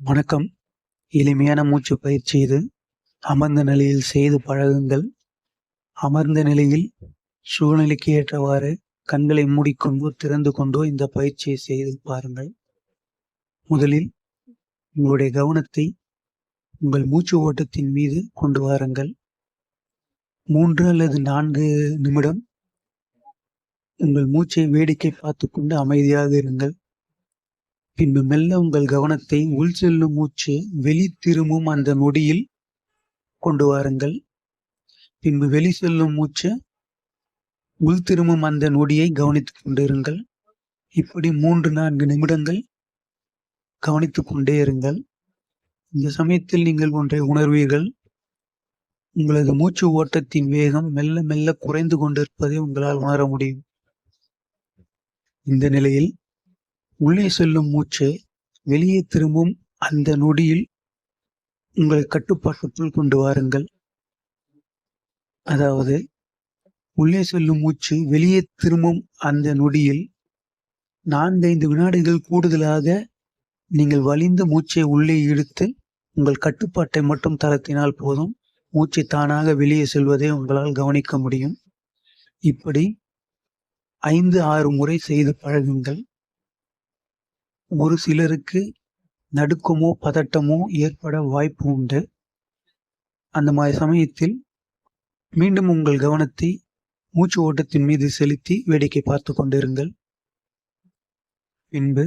வணக்கம். எளிமையான மூச்சு பயிற்சி இது. அமர்ந்த நிலையில் செய்து பழகுங்கள். அமர்ந்த நிலையில் சூழ்நிலைக்கு ஏற்றவாறு கண்களை மூடிக்கொண்டோ திறந்து கொண்டோ இந்த பயிற்சியை செய்து பாருங்கள். முதலில் உங்களுடைய கவனத்தை உங்கள் மூச்சு ஓட்டத்தின் மீது கொண்டு வாருங்கள். மூன்று அல்லது நான்கு நிமிடம் உங்கள் மூச்சை வேடிக்கை பார்த்து கொண்டு அமைதியாக இருங்கள். பின்பு மெல்ல உங்கள் கவனத்தை உள் செல்லும் மூச்சு வெளி திரும்பும் அந்த நொடியில் கொண்டு வாருங்கள். பின்பு வெளி செல்லும் மூச்சு உள் திரும்பும் அந்த நொடியை கவனித்துக் கொண்டிருங்கள். இப்படி மூன்று நான்கு நிமிடங்கள் கவனித்துக் கொண்டே இருங்கள். இந்த சமயத்தில் நீங்கள் ஒன்றை உணர்வீர்கள். உங்களது மூச்சு ஓட்டத்தின் வேகம் மெல்ல மெல்ல குறைந்து கொண்டிருப்பதை உங்களால் உணர முடியும். இந்த நிலையில் உள்ளே செல்லும் மூச்சு வெளியே திரும்பும் அந்த நொடியில் உங்களை கட்டுப்பாட்டுக்குள் கொண்டு வாருங்கள். அதாவது உள்ளே செல்லும் மூச்சு வெளியே திரும்பும் அந்த நொடியில் நான்கைந்து வினாடிகள் கூடுதலாக நீங்கள் வலிந்த மூச்சை உள்ளே இழுத்து உங்கள் கட்டுப்பாட்டை மட்டும் தளர்த்தினால் போதும். மூச்சு தானாக வெளியே செல்வதை உங்களால் கவனிக்க முடியும். இப்படி ஐந்து ஆறு முறை செய்து பழகுங்கள். ஒரு சிலருக்கு நடுக்கமோ பதட்டமோ ஏற்பட வாய்ப்பு உண்டு. அந்த மாதிரி சமயத்தில் மீண்டும் உங்கள் கவனத்தை மூச்சு ஓட்டத்தின் மீது செலுத்தி வேடிக்கை பார்த்து கொண்டிருங்கள். பின்பு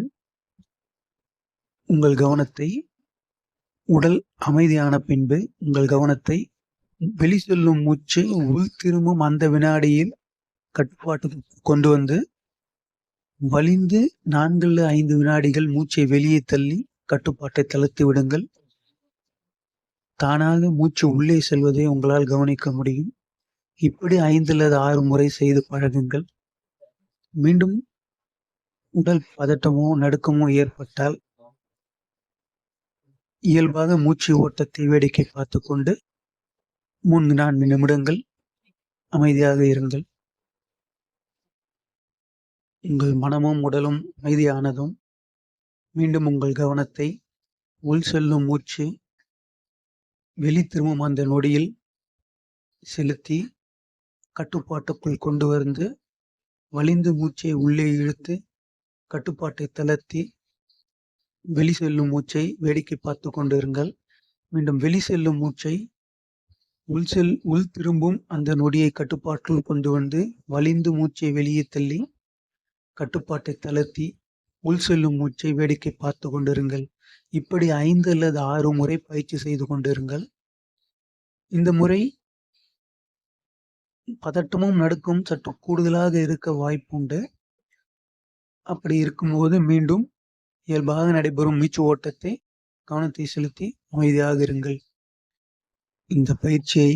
உங்கள் கவனத்தை உடல் அமைதியான பின்பு உங்கள் கவனத்தை வெளி செல்லும் மூச்சு உள் திரும்பும் அந்த வினாடியில் கட்டுப்பாட்டுக்கு கொண்டு வந்து வலிந்து நான்கு ஐந்து வினாடிகள் மூச்சை வெளியே தள்ளி கட்டுப்பாட்டை தளர்த்தி விடுங்கள். தானாக மூச்சு உள்ளே செல்வதை உங்களால் கவனிக்க முடியும். இப்படி ஐந்து அல்லது ஆறு முறை செய்து பழகுங்கள். மீண்டும் உடல் பதட்டமோ நடுக்கமோ ஏற்பட்டால் இயல்பாக மூச்சு ஓட்டத்தை வேடிக்கை பார்த்து கொண்டு மூன்று நான்கு நிமிடங்கள் அமைதியாக இருங்கள். உங்கள் மனமும் உடலும் அமைதியானதும் மீண்டும் உங்கள் கவனத்தை உள் செல்லும் மூச்சு வெளி திரும்பும் அந்த நொடியில் செலுத்தி கட்டுப்பாட்டுக்குள் கொண்டு வந்து வலிந்து மூச்சை உள்ளே இழுத்து கட்டுப்பாட்டை தளர்த்தி வெளி செல்லும் மூச்சை வேடிக்கை பார்த்து கொண்டிருங்கள். மீண்டும் வெளி செல்லும் மூச்சை உள் செல் உள் திரும்பும் அந்த நொடியை கட்டுப்பாட்டுள் கொண்டு வந்து வலிந்து மூச்சை வெளியே தள்ளி கட்டுப்பாட்டை தளர்த்தி உள் செல்லும் மூச்சை வேடிக்கை பார்த்து கொண்டிருங்கள். இப்படி ஐந்து அல்லது ஆறு முறை பயிற்சி செய்து கொண்டிருங்கள். இந்த முறை பதட்டமும் நடுக்கும் சற்று கூடுதலாக இருக்க வாய்ப்புண்டு. அப்படி இருக்கும்போது மீண்டும் இயல்பாக நடைபெறும் மீச்சு ஓட்டத்தை கவனத்தை செலுத்தி அமைதியாக இருங்கள். இந்த பயிற்சியை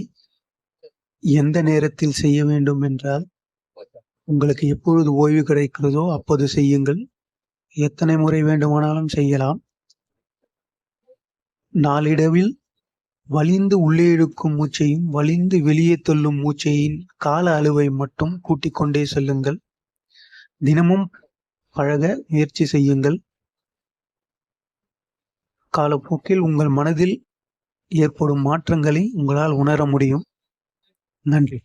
எந்த நேரத்தில் செய்ய வேண்டும் என்றால் உங்களுக்கு எப்பொழுது ஓய்வு கிடைக்கிறதோ அப்போது செய்யுங்கள். எத்தனை முறை வேண்டுமானாலும் செய்யலாம். நாளிடவில் வலிந்து உள்ளே இழுக்கும் மூச்சையும் வலிந்து வெளியே தள்ளும் மூச்சையின் கால அளவை மட்டும் கூட்டிக் கொண்டே செல்லுங்கள். தினமும் பழக முயற்சி செய்யுங்கள். காலப்போக்கில் உங்கள் மனதில் ஏற்படும் மாற்றங்களை உங்களால் உணர முடியும். நன்றி.